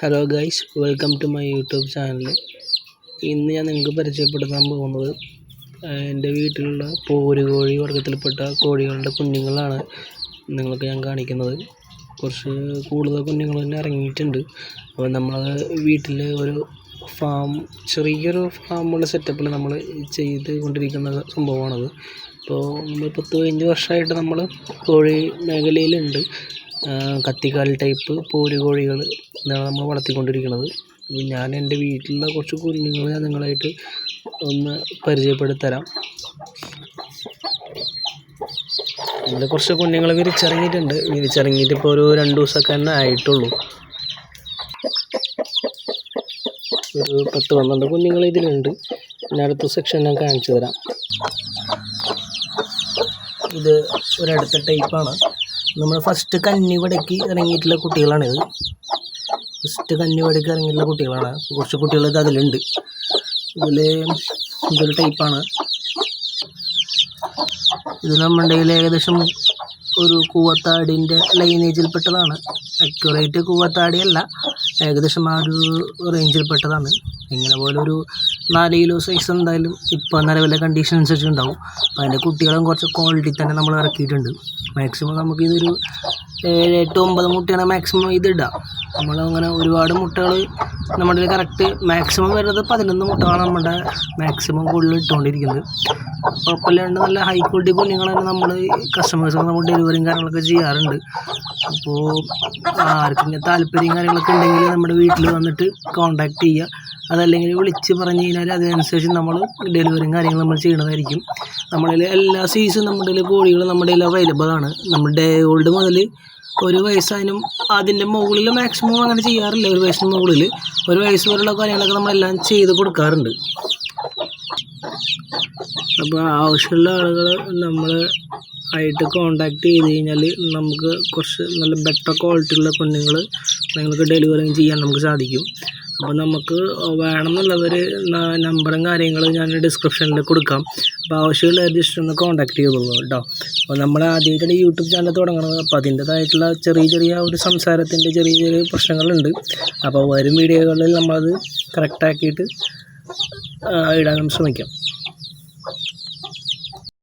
Hello guys welcome to my YouTube channel ഇന്ന് ഞാൻ നിങ്ങൾക്ക് പരിചയപ്പെടുത്താൻ പോകുന്നത് എന്റെ വീട്ടിലുള്ള പോരുകോഴി വർഗത്തിൽപ്പെട്ട കോഴികളുടെ കുഞ്ഞുങ്ങളാണ് നിങ്ങൾക്ക് ഞാൻ കാണിക്കുന്നത്. കുറച്ച് കൂടുതൽ കുഞ്ഞുങ്ങൾ തന്നെ ഇറങ്ങിയിട്ടുണ്ട്. അപ്പോൾ നമ്മൾ വീട്ടിൽ ഒരു ഫാം ചെറിയൊരു ഫാമുള്ള സെറ്റപ്പിൽ നമ്മൾ ചെയ്ത് കൊണ്ടിരിക്കുന്ന സംഭവമാണത്. ഇപ്പോൾ നമ്മൾ പത്ത് പതിനഞ്ച് വർഷമായിട്ട് നമ്മൾ കോഴി മേഖലയിലുണ്ട്. കത്തിക്കാൽ ടൈപ്പ് പോരുകോഴികൾ ഇതാണ് നമ്മൾ വളർത്തിക്കൊണ്ടിരിക്കുന്നത് ഞാൻ എന്റെ വീട്ടിലുള്ള കുറച്ച് കുഞ്ഞുങ്ങളെ ഞാൻ നിങ്ങളായിട്ട് ഒന്ന് പരിചയപ്പെടുത്തരാം. ഇതിൽ കുറച്ച് കുഞ്ഞുങ്ങൾ വിരിച്ചിറങ്ങിയിട്ടുണ്ട് വിരിച്ചിറങ്ങിയിട്ട് ഇപ്പോൾ ഒരു രണ്ട് ദിവസമൊക്കെ തന്നെ ആയിട്ടുള്ളൂ. ഒരു പത്ത് പന്ത്രണ്ട് കുഞ്ഞുങ്ങൾ ഇതിലുണ്ട്. ഞാൻ അടുത്ത സെക്ഷൻ ഞാൻ കാണിച്ചു തരാം. ഇത് ഒരടുത്ത ടൈപ്പാണ് നമ്മൾ ഫസ്റ്റ് കന്നി കന്നിവടയ്ക്ക് ഇറങ്ങിയിട്ടുള്ള കുട്ടികളാണിത്. ഫസ്റ്റ് കന്നി കന്നിവടയ്ക്ക് ഇറങ്ങിയിട്ടുള്ള കുട്ടികളാണ്. കുറച്ച് കുട്ടികൾ ഇത് അതിലുണ്ട്. ഇതിൽ ഇതൊരു ടൈപ്പാണ് ഇത് നമ്മുടെ ഏകദേശം ഒരു കൂവത്താടിന്റെ ലൈനേജിൽപ്പെട്ടതാണ് അക്യുറേറ്റ് കൂവത്താടിയല്ല. ഏകദേശം ആ ഒരു റേഞ്ചിൽപ്പെട്ടതാണ് ഇങ്ങനെ പോലെ ഒരു നാല് കിലോ സൈസ് എന്തായാലും ഇപ്പോൾ നിലവിലെ കണ്ടീഷൻ അനുസരിച്ച് ഉണ്ടാവും. അപ്പോൾ അതിന്റെ കുട്ടികളും കുറച്ച് ക്വാളിറ്റി തന്നെ നമ്മൾ ഇറക്കിയിട്ടുണ്ട്. മാക്സിമം നമുക്കിതൊരു ഏഴ് എട്ട് ഒമ്പത് മുട്ടയാണ് മാക്സിമം ഇതിടുക നമ്മൾ അങ്ങനെ ഒരുപാട് മുട്ടകൾ നമ്മുടെ കറക്റ്റ് മാക്സിമം വരുന്നത് പതിനൊന്ന് മുട്ടകളാണ് നമ്മുടെ മാക്സിമം കൂടുതൽ ഇട്ടുകൊണ്ടിരിക്കുന്നത്. കുഴപ്പമില്ലാണ്ട് നല്ല ഹൈ ക്വാളിറ്റി കുഞ്ഞുങ്ങളാണ് നമ്മൾ കസ്റ്റമേഴ്സ് നമ്മൾ ഡെലിവറിയും കാര്യങ്ങളൊക്കെ ചെയ്യാറുണ്ട്. അപ്പോൾ ആർക്കെങ്കിലും താല്പര്യം കാര്യങ്ങളൊക്കെ ഉണ്ടെങ്കിൽ നമ്മുടെ വീട്ടിൽ വന്നിട്ട് കോൺടാക്റ്റ് ചെയ്യുക. അതല്ലെങ്കിൽ വിളിച്ച് പറഞ്ഞു കഴിഞ്ഞാൽ അതിനനുസരിച്ച് നമ്മൾ ഡെലിവറിയും കാര്യങ്ങളും നമ്മൾ ചെയ്യണതായിരിക്കും. നമ്മളിൽ എല്ലാ സീസും നമ്മുടെ കോഴികൾ നമ്മുടെ കയ്യിൽ അവൈലബിൾ ആണ്. നമ്മൾ ഡേ ഓൾഡ് മുതൽ ഒരു വയസ്സായാലും അതിന്റെ മുകളിൽ മാക്സിമം അങ്ങനെ ചെയ്യാറില്ല. ഒരു വയസ്സിന് മുകളിൽ ഒരു വയസ്സ് വരെയുള്ള കാര്യങ്ങളൊക്കെ നമ്മളെല്ലാം ചെയ്ത് കൊടുക്കാറുണ്ട്. അപ്പോൾ ആവശ്യമുള്ള ആളുകൾ നമ്മൾ ആയിട്ട് കോണ്ടാക്ട് ചെയ്ത് കഴിഞ്ഞാൽ നമുക്ക് കുറച്ച് നല്ല ബെറ്റർ ക്വാളിറ്റിയുള്ള കുഞ്ഞുങ്ങൾ നിങ്ങൾക്ക് ഡെലിവറി ചെയ്യാൻ നമുക്ക് സാധിക്കും. അപ്പോൾ നമുക്ക് വേണമെന്നുള്ളവർ നമ്പറും കാര്യങ്ങളും ഞാൻ ഡിസ്ക്രിപ്ഷനിൽ കൊടുക്കാം. അപ്പോൾ ആവശ്യമുള്ളവർ ജസ്റ്റ് ഒന്ന് കോൺടാക്ട് ചെയ്തോളൂ കേട്ടോ. അപ്പോൾ നമ്മൾ ആദ്യമായിട്ടാണ് യൂട്യൂബ് ചാനൽ തുടങ്ങുന്നത് അപ്പോൾ അതിന്റേതായിട്ടുള്ള ചെറിയ ചെറിയ ഒരു സംസാരത്തിന്റെ ചെറിയ ചെറിയ പ്രശ്നങ്ങളുണ്ട്. അപ്പോൾ വരും വീഡിയോകളിൽ നമ്മളത് കറക്റ്റാക്കിയിട്ട് ഇടാൻ ശ്രമിക്കാം.